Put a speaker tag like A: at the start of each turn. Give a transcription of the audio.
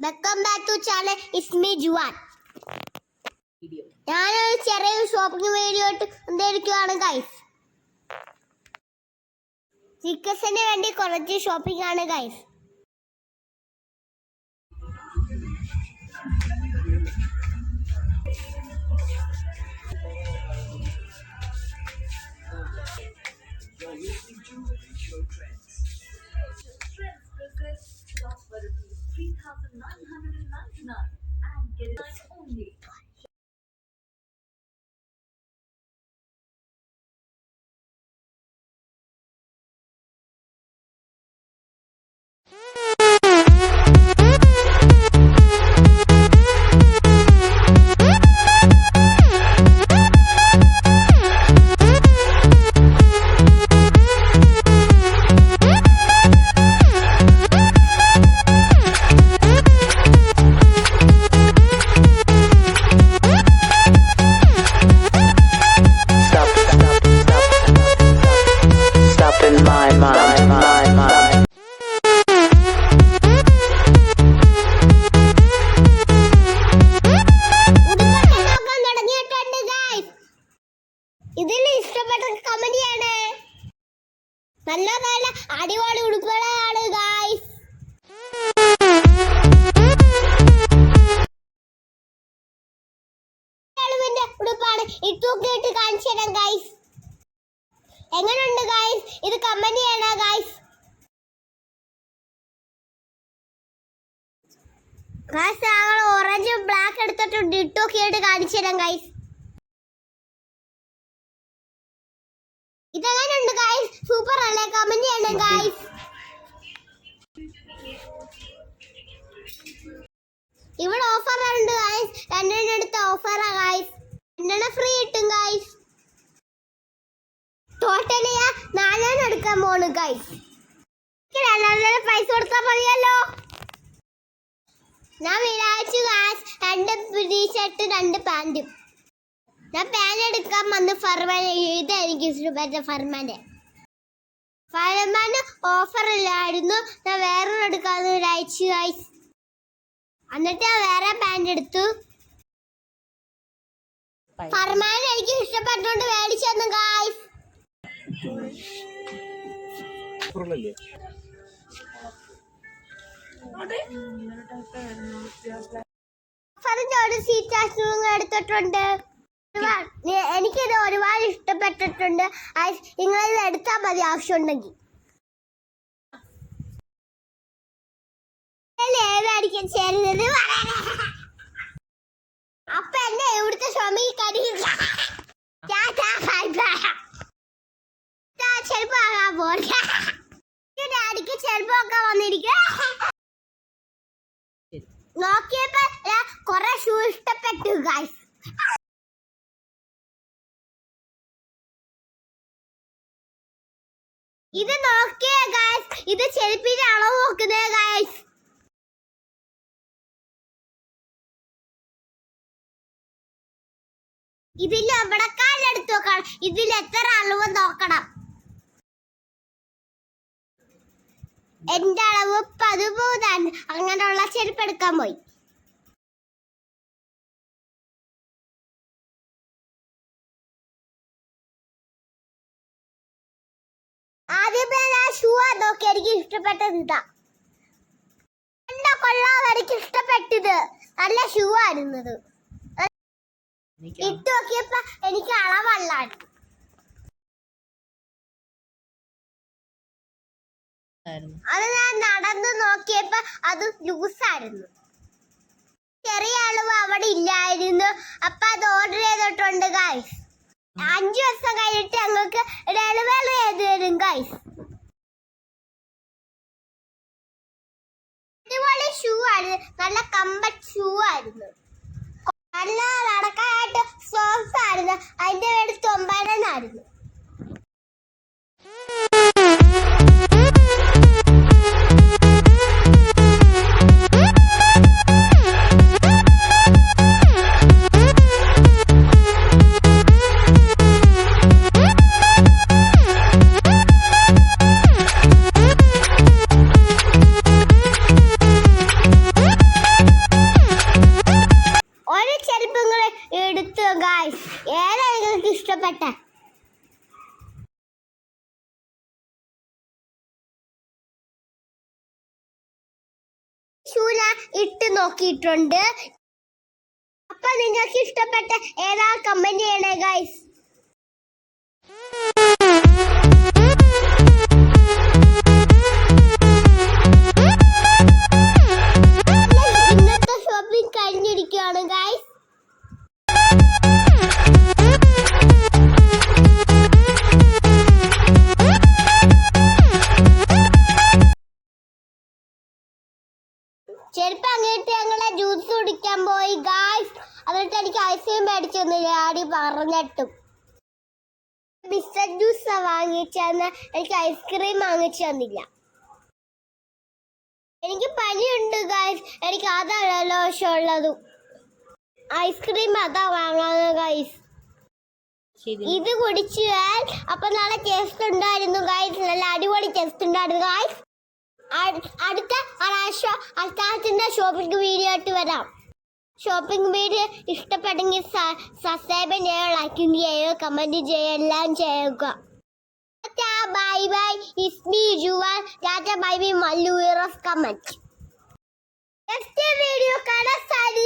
A: Welcome back to channel Ismi Juan ഞാനൊരു ചെറിയ shopping video ഇട്ട് വന്നിരിക്കുകയാണ് ഗൈസ് ചിക്കസിന് വേണ്ടി കുറച്ച് ഷോപ്പിംഗ് ആണ് guys
B: and get it only.
A: എങ്ങനെയുണ്ട് ഗായ്സ് ഇത് കമന്റ് ചെയ്യണ ഗായ്സ് ഗൈസ് ഞങ്ങൾ ഓറഞ്ച് ബ്ലാക്ക് എടുത്തിട്ടുണ്ട് ഇട്ടൂക്കിയിട്ട് കാണിച്ചു തരാം ഗൈസ് ഇതെങ്ങനെയുണ്ട് ഗൈസ് സൂപ്പർ അല്ലേ? കമന്റ് ചെയ്യണം ഗൈസ് ഇവിടെ ഓഫർ ഉണ്ട് ഗൈസ് രണ്ടെണ്ണം എടുത്ത ഓഫറാ ഗൈസ് രണ്ടെണ്ണം ഫ്രീ കിട്ടും ഗൈസ് എടുക്കാൻ പോണ് ഗൈസ് രണ്ടെണ്ണം പൈസ കൊടുത്താൽ മതിയല്ലോ. ഞാൻ വിചാരിച്ചു ഗൈസ് രണ്ട് ടീഷർട്ട് രണ്ട് പാന്റും ഞാൻ പാൻ എടുക്കാൻ വന്ന് ഫർമാൻ എനിക്ക് ഇഷ്ടപ്പെട്ട ഫർമാനെ ഫർമാന് ഓഫർ ഇല്ലായിരുന്നു. ഞാൻ വേറെ എടുക്കാന്ന് വിചാരിച്ചു ഗൈസ് എന്നിട്ട് ഞാൻ വേറെ പാന്റ് എടുത്തു. ഫർമാൻ എനിക്ക് ഇഷ്ടപ്പെട്ടോണ്ട് മേടിച്ചു തന്നു ഗായ്സ് ഒരു സീറ്റ് എടുത്തിട്ടുണ്ട്. എനിക്കിത് ഒരുപാട് ഇഷ്ടപ്പെട്ടിട്ടുണ്ട്. നിങ്ങൾ ഇത് എടുത്താൽ മതി ആവശ്യമുണ്ടെങ്കിൽ. ഏതായിരിക്കും ചേരുന്നത് അപ്പൊ എന്നെ ഇവിടുത്തെ ഷോമിക്ക് കടിയില്ല ചെരുപ്പാകാൻ പോലെ ഡാഡിക്ക് ചെരുപ്പൊക്കെ വന്നിരിക്കും നോക്കിയപ്പോ കൊറേ ഷൂ ഇഷ്ടപ്പെട്ടു ഗൈസ് ഇത് നോക്കിയേ ഗൈസ് ഇത് ചെരുപ്പിന്റെ അളവ് നോക്കുന്നേ ഗൈസ് ഇതിൽ നമ്മുടെ കാലെടുത്ത് നോക്കണം. ഇതിൽ എത്ര അളവ് നോക്കണം. എന്റെ അളവ് പതിമൂന്നാണ്. അങ്ങനെയുള്ള ചെരുപ്പ് എടുക്കാൻ പോയി. ആദ്യമേ ഞാൻ ഷൂ നോക്കി. എനിക്ക് ഇഷ്ടപ്പെട്ടത് എന്റെ കൊള്ളാം എനിക്ക് ഇഷ്ടപ്പെട്ടത്. നല്ല ഷൂ ആയിരുന്നത് ഇട്ട് നോക്കിയപ്പോ എനിക്ക് അളവള്ളാണ് അത് ഞാൻ നടന്ന് നോക്കിയപ്പോ അത് ലൂസായിരുന്നു ചെറിയ അളവ് അവിടെ ഇല്ലായിരുന്നു. അപ്പൊ അത് ഓർഡർ ചെയ്തിട്ടുണ്ട് ഗൈസ് അഞ്ചു ദിവസം കഴിഞ്ഞിട്ട് ഞങ്ങൾക്ക് ഡെലിവറി ചെയ്ത് തരും ഗൈസ് അടിപൊളി ഷൂ ആയിരുന്നു. നല്ല കമ്പറ്റ് ഷൂ ആയിരുന്നു. നല്ല നടക്കാനായിട്ട് സോക്സ് ആയിരുന്നു. അതിന്റെ പേര് എടുത്തു ഗായ്സ് ഏതാ നിങ്ങൾക്ക് ഇഷ്ടപ്പെട്ട? ശൂല ഇട്ട് നോക്കിയിട്ടുണ്ട്. അപ്പൊ നിങ്ങൾക്ക് ഇഷ്ടപ്പെട്ട ഏതാ കമന്റ് ചെയ്യണേ ഗൈസ് കുടിക്കാൻ പോയി ഗായ്സ് എന്നിട്ട് എനിക്ക് ഐസ്ക്രീം മേടിച്ചു തന്നില്ല ആടി പറഞ്ഞിട്ടും. ബിസ്ക്കറ്റ് ജ്യൂസ് വാങ്ങിച്ചെന്ന് എനിക്ക് ഐസ്ക്രീം വാങ്ങിച്ചു തന്നില്ല. എനിക്ക് പനിയുണ്ട് ഗായ്സ് എനിക്ക് അതാണ് ലോഷം ഉള്ളതും. ഐസ്ക്രീം അതാ വാങ്ങാന്ന് ഗായ്സ് ഇത് കുടിച്ചാൽ അപ്പൊ നല്ല ടേസ്റ്റ് ഉണ്ടായിരുന്നു ഗായ്സ് നല്ല അടിപൊളി ടേസ്റ്റ് ഉണ്ടായിരുന്നു ഗായ്സ് അടുത്ത പ്രാവശ്യം അടുത്ത ഷോപ്പിംഗ് വീഡിയോ ആയിട്ട് വരാം. ഷോപ്പിംഗ് വീഡിയോ ഇഷ്ടപ്പെട്ടെങ്കിൽ സബ്സ്ക്രൈബ് ചെയ്യുക ലൈക്ക് ചെയ്യുക കമന്റ് ചെയ്യുക എല്ലാം ചെയ്യുക. Bye bye Ismi Juan Tata bye bye Mallu comment next video സാധിക്കും